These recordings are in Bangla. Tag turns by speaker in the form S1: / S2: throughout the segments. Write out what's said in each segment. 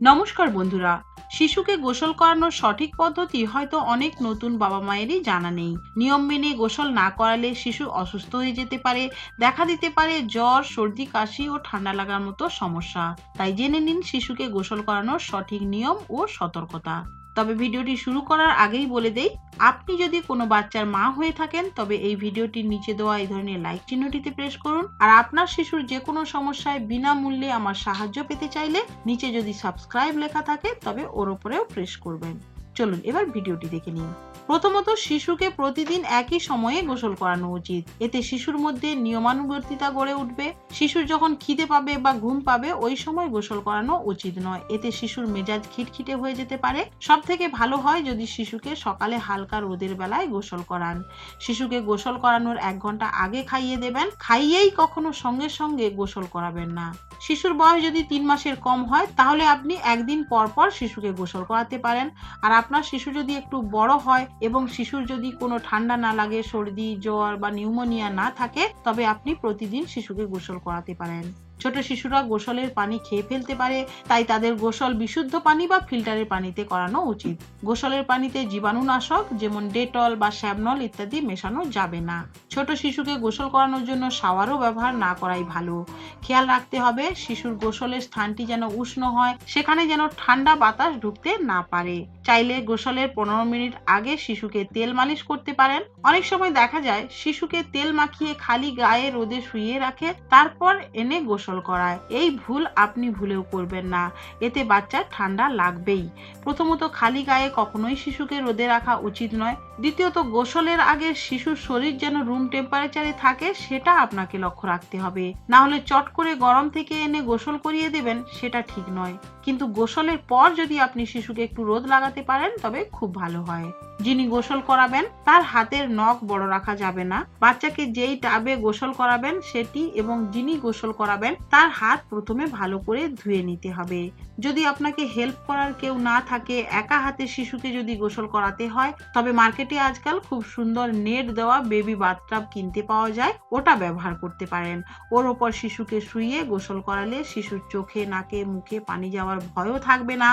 S1: নমস্কার বন্ধুরা, শিশুকে গোসল করানোর সঠিক পদ্ধতি হয়তো অনেক নতুন বাবা মায়েরই জানা নেই। নিয়ম মেনে গোসল না করালে শিশু অসুস্থ হয়ে যেতে পারে, দেখা দিতে পারে জ্বর, সর্দি, কাশি ও ঠান্ডা লাগার মতো সমস্যা। তাই জেনে নিন শিশুকে গোসল করানোর সঠিক নিয়ম ও সতর্কতা। তবে ভিডিওটি শুরু করার আগেই বলে দেই, আপনি যদি কোনো বাচ্চার মা হয়ে থাকেন, তবে এই ভিডিওটির নিচে দেওয়া এই ধরনের লাইক চিহ্নটিতে প্রেস করুন। আর আপনার শিশুর যে কোনো সমস্যায় বিনামূল্যে আমার সাহায্য পেতে চাইলে নিচে যদি সাবস্ক্রাইব লেখা থাকে, তবে ওর ওপরেও প্রেস করবেন। চলুন এবার ভিডিওটি দেখে নিন প্রথমত শিশুকে প্রতিদিন একই সময়ে গোসল করানো উচিত। এতে শিশুর মধ্যে নিয়মানুবর্তিতা গড়ে উঠবে। শিশুর যখন খিদে পাবে বা ঘুম পাবে, ওই সময় গোসল করানো উচিত নয়। এতে শিশুর মেজাজ খিটখিটে হয়ে যেতে পারে। সব থেকে ভালো হয় যদি শিশুকে সকালে হালকা রোদের বেলায় গোসল করান। শিশুকে গোসল করানোর এক ঘণ্টা আগে খাইয়ে দেবেন। খাইয়েই কখনো সঙ্গে সঙ্গে গোসল করাবেন না। শিশুর বয়স যদি তিন মাসের কম হয়, তাহলে আপনি একদিন পর পর শিশুকে গোসল করাতে পারেন। আর আপনার শিশু যদি একটু বড় হয় এবং শিশুর যদি কোনো ঠান্ডা না লাগে, সর্দি, জ্বর বা নিউমোনিয়া না থাকে, তবে আপনি প্রতিদিন শিশুকে গোসল করাতে পারেন। ছোট শিশুরা গোসলের পানি খেয়ে ফেলতে পারে, তাই তাদের গোসল বিশুদ্ধ পানি বা ফিল্টারের পানিতে করানো উচিত। গোসলের পানিতে জীবাণুনাশক যেমন ডেটল বা শ্যাবনল ইত্যাদি মেশানো যাবে না। ছোট শিশুকে গোসল করানোর জন্য শাওয়ারও ব্যবহার না করাই ভালো। খেয়াল রাখতে হবে, শিশুর গোসলের স্থানটি যেন উষ্ণ হয়, সেখানে যেন ঠান্ডা বাতাস ঢুকতে না পারে। চাইলে গোসলের পনেরো মিনিট আগে শিশুকে তেল মালিশ করতে পারেন। অনেক সময় দেখা যায়, শিশুকে তেল মাখিয়ে খালি গায়ে রোদে শুইয়ে রাখে, তারপর এনে গোসল করায়। এই ভুল আপনি ভুলেও করবেন না। এতে বাচ্চার ঠান্ডা লাগবেই। প্রথমত খালি গায়ে কখনোই শিশুকে রোদে রাখা উচিত নয়। দ্বিতীয়ত, গোসলের আগে শিশুর শরীর যেন রুম টেম্পারেচারে থাকে, সেটা আপনাকে লক্ষ্য রাখতে হবে। না হলে চট করে গরম থেকে এনে গোসল করিয়ে দেবেন, সেটা ঠিক নয়। কিন্তু গোসলের পর যদি আপনি শিশুকে একটু রোদ লাগাতে পারেন, তবে খুব ভালো হয়। যিনি গোসল করাবেন, তার হাতের নখ বড় রাখা যাবে না। বাচ্চাকে যেই টাবে গোসল করাবেন, সেটি এবং যিনি গোসল করাবেন, তার হাত প্রথমে ভালো করে ধুয়ে নিতে হবে। যদি আপনাকে হেল্প করার কেউ না থাকে, একা হাতে শিশুকে যদি গোসল করাতে হয়, তবে মার্কেটে আজকাল খুব সুন্দর নেট দেওয়া বেবি বাথটাব কিনতে পাওয়া যায়। ওটা ব্যবহার করতে পারেন। ওর ওপর শিশুকে শুইয়ে গোসল করালে শিশুর চোখে, নাকে, মুখে পানি যাওয়ার ভয়ও থাকবে না।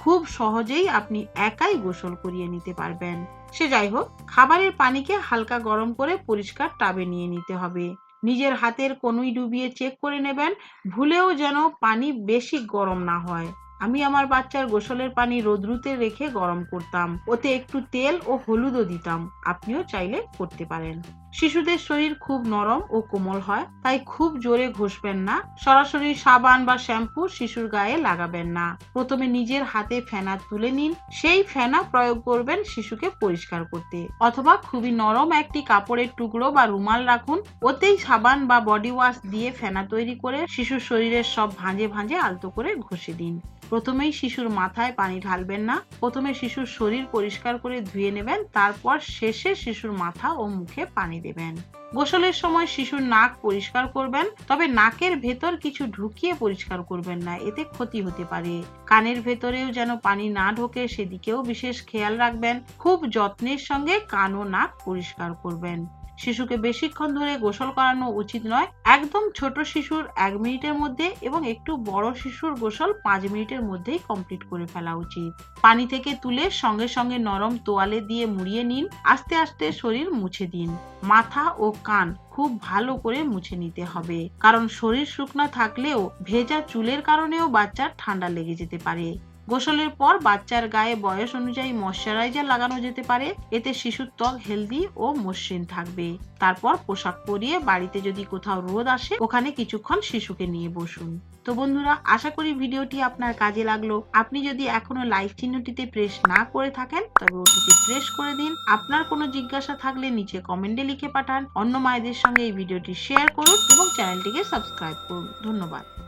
S1: খুব সহজেই আপনি একাই গোসল করিয়ে নিতে পারবেন। সে যাই হোক, খাবারের পানিকে হালকা গরম করে পরিষ্কার টাবে নিয়ে নিতে হবে। নিজের হাতের কনুই ডুবিয়ে চেক করে নেবেন। ভুলেও যেন পানি বেশি গরম না হয়। আমি আমার বাচ্চার গোসলের পানি রোদ্রুতে রেখে গরম করতাম। ওতে একটু তেল ও হলুদও দিতাম। আপনিও চাইলে করতে পারেন। শিশুদের শরীর খুব নরম ও কোমল হয়, তাই খুব জোরে ঘষবেন না। সরাসরি সাবান বা শ্যাম্পু শিশুর গায়ে লাগাবেন না। প্রথমে নিজের হাতে ফেনা তুলে নিন। সেই ফেনা প্রয়োগ করবেন শিশুকে পরিষ্কার করতে। অথবা খুবই নরম একটি কাপড়ের টুকরো বা রুমাল রাখুন। ওতেই সাবান বা বডি ওয়াশ দিয়ে ফেনা তৈরি করে শিশুর শরীরের সব ভাঁজে ভাঁজে আলতো করে ঘষে দিন। প্রথমেই শিশুর মাথায় পানি ঢালবেন না। প্রথমে শিশুর শরীর পরিষ্কার করে ধুয়ে নেবেন, তারপর শেষে শিশুর মাথা ও মুখে পানি দেবেন। গোসলের সময় শিশুর নাক পরিষ্কার করবেন, তবে নাকের ভেতর কিছু ঢুকিয়ে পরিষ্কার করবেন না, এতে ক্ষতি হতে পারে। কানের ভেতরেও যেন পানি না ঢোকে, সেদিকেও বিশেষ খেয়াল রাখবেন। খুব যত্নের সঙ্গে কান ও নাক পরিষ্কার করবেন। শিশুকে বেশিক্ষণ ধরে গোসল করানো উচিত নয়। একদম ছোট শিশুর এক মিনিটের মধ্যে এবং একটু বড় শিশুর গোসল পাঁচ মিনিটের মধ্যেই কমপ্লিট করে ফেলা উচিত। পানি থেকে তুলে সঙ্গে সঙ্গে নরম তোয়ালে দিয়ে মুড়িয়ে নিন। আস্তে আস্তে শরীর মুছে দিন। মাথা ও কান খুব ভালো করে মুছে নিতে হবে। কারণ শরীর শুকনো থাকলেও ভেজা চুলের কারণেও বাচ্চার ঠান্ডা লেগে যেতে পারে। গোসলের পর বাচ্চার গায়ে বয়স অনুযায়ী ময়শ্চারাইজার লাগানো যেতে পারে। এতে শিশুর ত্বক হেলদি ও মসৃণ থাকবে। তারপর পোশাক পরিয়ে বাড়িতে যদি কোথাও রোদ আসে, ওখানে কিছুক্ষণ শিশুকে নিয়ে বসুন। তো বন্ধুরা, আশা করি ভিডিওটি আপনার কাজে লাগল। আপনি যদি এখনও লাইক চিহ্নটিতে প্রেস না করে থাকেন, তবে ওটিতে প্রেস করে দিন। আপনার কোনো জিজ্ঞাসা থাকলে নিচে কমেন্টে লিখে পাঠান। অন্য মায়েদের সঙ্গে এই ভিডিওটি শেয়ার করুন এবং চ্যানেলটিকে সাবস্ক্রাইব করুন। ধন্যবাদ।